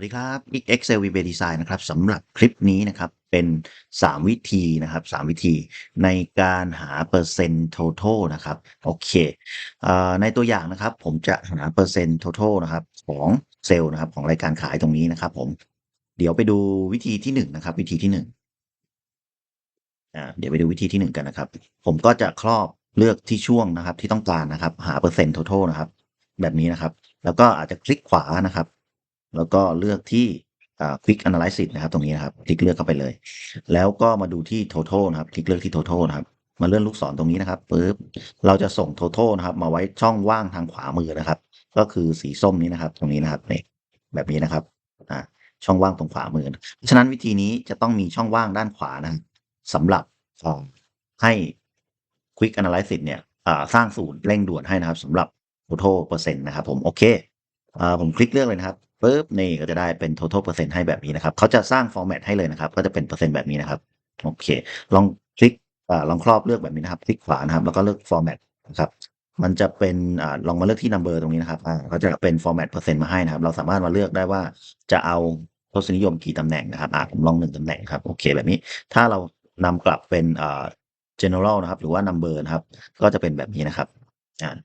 วัสดีครับ Excel VBA Design นะครับสำหรับคลิปนี้นะครับเป็น 3 วิธีนะครับ 3 วิธีในการหาเปอร์เซ็นต์ total นะครับโอเคเอ่อในตัวอย่างนะครับผมจะหาเปอร์เซ็นต์ total นะครับของเซลล์นะครับของรายการขายตรงนี้นะครับผมเดี๋ยวไปดูวิธีที่1นะครับวิธีที่1อ่าเดี๋ยวไปดูวิธีที่ 1 กันนะครับ ผมก็จะครอบเลือกที่ช่วงนะครับที่ต้องการนะครับ หาเปอร์เซ็นต์ total นะครับแบบนี้นะครับ แล้วก็อาจจะคลิกขวานะครับ แล้วก็เลือกที่ quick analysis นะครับตรงนี้นะครับ คลิกเลือกเข้าไปเลย แล้วก็มาดูที่ total นะครับ คลิกเลือกที่ total นะครับ มาเลื่อนลูกศรตรงนี้นะครับปุ๊บเราจะส่ง total นะครับ มาไว้ช่องว่างทางขวามือนะครับ ก็คือสีส้มนี้นะครับ ตรงนี้นะครับนี่แบบนี้นะครับอ่าช่องว่างตรงขวามือเพราะฉะนั้นวิธีนี้จะต้องมีช่องว่างด้านขวานะสำหรับให้ quick analysis เนี่ยอ่าสร้างสูตรเร่งด่วนให้นะครับสำหรับ total เปอร์เซ็นต์นะครับผมโอเคอ่าผมคลิกเลือกเลยนะครับ ปุ๊บนี่ก็จะได้เป็น total เปอร์เซ็นต์ให้แบบนี้นะครับเขาจะสร้าง format ให้เลยนะครับ ก็จะเป็นเปอร์เซ็นต์แบบนี้นะครับโอเค ลองคลิกอ่าลองครอบเลือกแบบนี้นะครับคลิกขวานะครับ แล้วก็เลือก format นะครับมันจะเป็นอ่าลองมาเลือกที่ number ตรงนี้นะครับอ่าก็จะเป็น format เปอร์เซ็นต์มาให้นะครับ เราสามารถมาเลือกได้ว่าจะเอาทศนิยมกี่ตำแหน่งนะครับอ่าผมลองหนึ่งตำแหน่งครับโอเคแบบนี้ ถ้าเรานำกลับเป็นอ่า general นะครับ หรือว่า number นะครับ ก็จะเป็นแบบนี้นะครับอ่า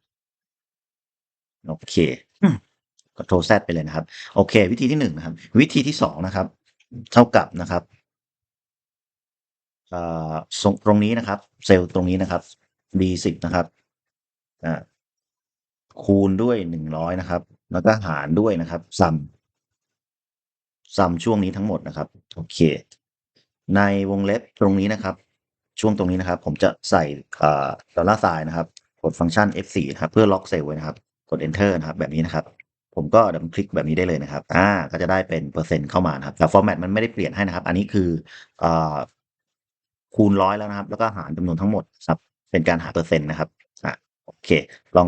โอเค ก็โทรแซดไปเลยนะครับ โอเค วิธีที่หนึ่งนะครับ วิธีที่สองนะครับ เท่ากับนะครับอ่าส่งตรงนี้นะครับ เซลล์ตรงนี้นะครับ d สิบนะครับอ่าคูณด้วยหนึ่งร้อยนะครับ แล้วก็หารด้วยนะครับซัมซัมช่วงนี้ทั้งหมดนะครับ โอเค ในวงเล็บตรงนี้นะครับ ช่วงตรงนี้นะครับ ผมจะใส่อ่าดอลลาร์ไซน์นะครับ กดฟังก์ชัน F4 นะครับ เพื่อล็อกเซลล์ไว้นะครับ กด Enter นะครับ แบบนี้นะครับ ผมก็ดับเบิลคลิกแบบนี้ได้เลยนะครับ อ่า ก็จะได้เป็นเปอร์เซ็นต์เข้ามานะครับ แต่ฟอร์แมตมันไม่ได้เปลี่ยนให้นะครับ อันนี้คืออ่าคูณร้อยแล้วนะครับ แล้วก็หารจำนวนทั้งหมดครับ เป็นการหาเปอร์เซ็นต์นะครับ อ่าโอเค ลอง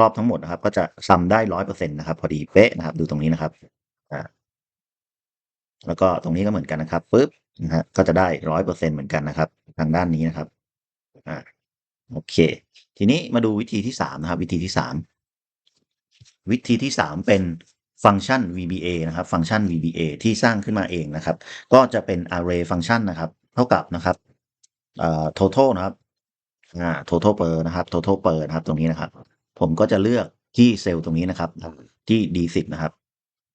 รอบทั้งหมดนะครับ ก็จะซัมได้ร้อยเปอร์เซ็นต์นะครับ พอดีเป๊ะนะครับ ดูตรงนี้นะครับ อ่า แล้วก็ตรงนี้ก็เหมือนกันนะครับปุ๊บนะฮะ ก็จะได้ร้อยเปอร์เซ็นต์เหมือนกันนะครับ ทางด้านนี้นะครับ อ่า โอเค ทีนี้มาดูวิธีที่สามนะครับ วิธีที่สาม วิธีที่สามเป็นฟังก์ชัน VBA นะครับฟังก์ชัน VBA ที่สร้างขึ้นมาเองนะครับ ก็จะเป็น array ฟังก์ชันนะครับ เท่ากับนะครับเอ่อ total นะครับอ่า total per นะครับ total per นะครับตรงนี้นะครับ ผมก็จะเลือกที่เซลล์ตรงนี้นะครับ ที่ D10 นะครับ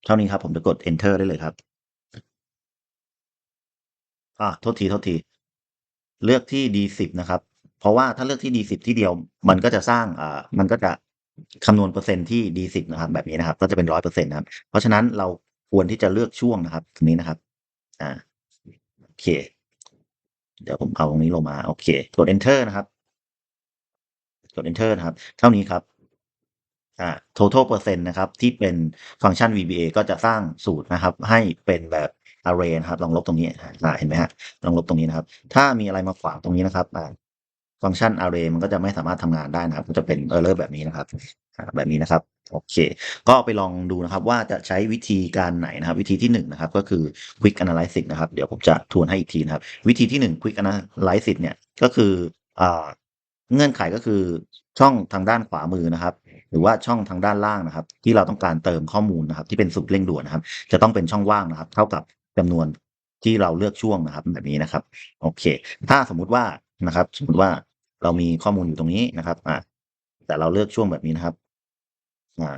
เท่านี้ครับผมจะกด enter ได้เลยครับอ่าโทษทีโทษที เลือกที่ D10 นะครับ เพราะว่าถ้าเลือกที่ D10 ที่เดียว มันก็จะสร้างอ่ามันก็จะ คำนวณเปอร์เซ็นต์ที่ D10 นะครับ แบบนี้นะครับ ก็จะเป็นร้อยเปอร์เซ็นต์นะครับ เพราะฉะนั้นเราควรที่จะเลือกช่วงนะครับตรงนี้นะครับ อ่าโอเค เดี๋ยวผมเอาตรงนี้ลงมา โอเค กด enter นะครับ กด enter นะครับ เท่านี้ครับ อ่า total เปอร์เซ็นต์นะครับ ที่เป็นฟังก์ชัน VBA ก็จะสร้างสูตรนะครับ ให้เป็นแบบ array นะครับ ลองลบตรงนี้อ่าเห็นไหมฮะลองลบตรงนี้นะครับ ถ้ามีอะไรมาขวางตรงนี้นะครับอ่า ฟังก์ชัน array มันก็จะไม่สามารถทำงานได้นะครับก็จะเป็น error แบบนี้นะครับ แบบนี้นะครับโอเค ก็ไปลองดูนะครับว่าจะใช้วิธีการไหนนะครับ วิธีที่หนึ่งนะครับ ก็คือ quick analysis นะครับ เดี๋ยวผมจะทวนให้อีกทีนะครับ วิธีที่หนึ่ง quick analysis เนี่ยก็คืออเงื่อนไขก็คือช่องทางด้านขวามือนะครับ หรือว่าช่องทางด้านล่างนะครับ ที่เราต้องการเติมข้อมูลนะครับ ที่เป็นสูตรเร่งด่วนนะครับ จะต้องเป็นช่องว่างนะครับ เท่ากับจำนวนที่เราเลือกช่วงนะครับ แบบนี้นะครับ โอเค ถ้าสมมุติว่านะครับ สมมติว่า เรามีข้อมูลอยู่ตรงนี้นะครับอ่าแต่เราเลือกช่วงแบบนี้นะครับอ่า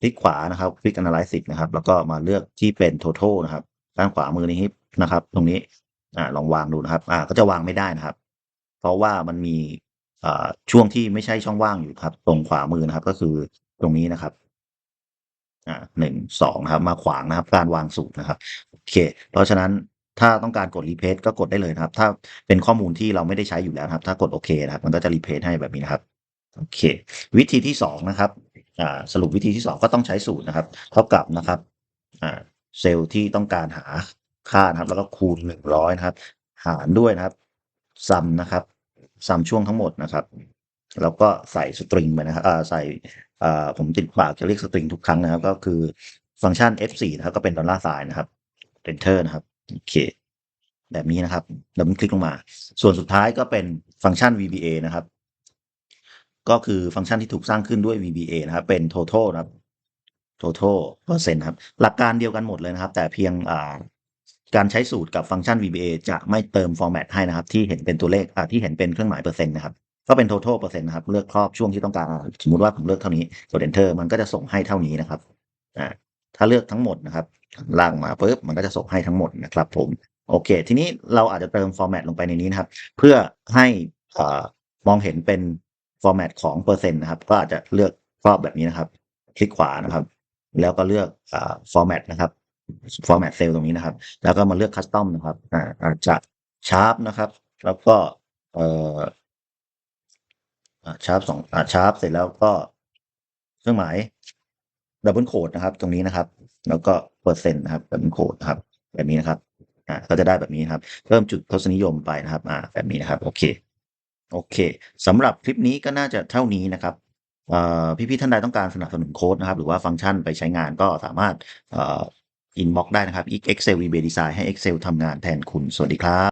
คลิกขวานะครับ Quick Analysis นะครับ แล้วก็มาเลือกที่เป็น Total นะครับด้านขวามือนี้นะครับ ตรงนี้อ่าลองวางดูนะครับ อ่า ก็จะวางไม่ได้นะครับ เพราะว่ามันมีอ่าช่วงที่ไม่ใช่ช่องว่างอยู่ครับ ตรงขวามือนะครับ ก็คือตรงนี้นะครับอ่าหนึ่งสองครับ มาขวางนะครับ การวางสูตรนะครับโอเค เพราะฉะนั้น ถ้าต้องการกด replace ก็กดได้เลยนะครับ ถ้าเป็นข้อมูลที่เราไม่ได้ใช้อยู่แล้วครับ ถ้ากดโอเคนะครับ มันก็จะ replace ให้แบบนี้นะครับโอเค วิธีที่สองนะครับสรุปวิธีที่สองก็ต้องใช้สูตรนะครับ เท่ากับนะครับเซลล์ที่ต้องการหาค่านะครับ แล้วก็คูณหนึ่งร้อยนะครับ หารด้วยนะครับซัมนะครับซัมช่วงทั้งหมดนะครับ แล้วก็ใส่สตริงไปนะครับใส่ผมติดปากจะเรียกสตริงทุกครั้งนะครับ ก็คือฟังก์ชัน F4 นะครับก็เป็นดอลลาร์ไซน์นะครับ enter นะครับ โอเค แบบนี้นะครับดับเบิลคลิกลงมา ส่วนสุดท้ายก็เป็นฟังก์ชัน VBA นะครับ ก็คือฟังก์ชันที่ถูกสร้างขึ้นด้วย VBA นะครับ เป็น total นะครับ total เปอร์เซ็นต์ครับ หลักการเดียวกันหมดเลยนะครับ แต่เพียงอ่าการใช้สูตรกับฟังก์ชัน VBA จะไม่เติม format ให้นะครับ ที่เห็นเป็นตัวเลขอ่าที่เห็นเป็นเครื่องหมายเปอร์เซ็นต์นะครับก็เป็น total เปอร์เซ็นต์นะครับ เลือกครอบช่วงที่ต้องการ สมมติว่าผมเลือกเท่านี้กด enter มันก็จะส่งให้เท่านี้นะครับอ่า ถ้าเลือกทั้งหมดนะครับล่างมาปุ๊บมันก็จะส่งให้ทั้งหมดนะครับ ผมโอเค ทีนี้เราอาจจะเติม format ลงไปในนี้นะครับ เพื่อให้มองเห็นเป็น format ของเปอร์เซ็นต์นะครับ ก็อาจจะเลือกครอบแบบนี้นะครับ คลิกขวานะครับ แล้วก็เลือกฟอ่า format นะครับ format cell ตรงนี้นะครับ แล้วก็มาเลือก custom นะครับอ่าจจะ sharp นะครับ แล้วก็เอ่ออ่า sharp สองอ่า sharp เสร็จแล้วก็เครื่องหมาย double quote นะครับ ตรงนี้นะครับ แล้วก็เปอร์เซ็นต์นะครับ double quote นะครับ แบบนี้นะครับอ่าก็จะได้แบบนี้ครับเพิ่มจุดทศนิยมไปนะครับ อ่า แบบนี้นะครับ โอเค โอเคสำหรับคลิปนี้ก็น่าจะเท่านี้นะครับเอ่อพี่ๆท่านใดต้องการสนับสนุนโค้ดนะครับ หรือว่าฟังก์ชันไปใช้งานก็สามารถเอ่อ inbox ได้นะครับ Excel VBA Design ให้ Excel ทำงานแทนคุณ สวัสดีครับ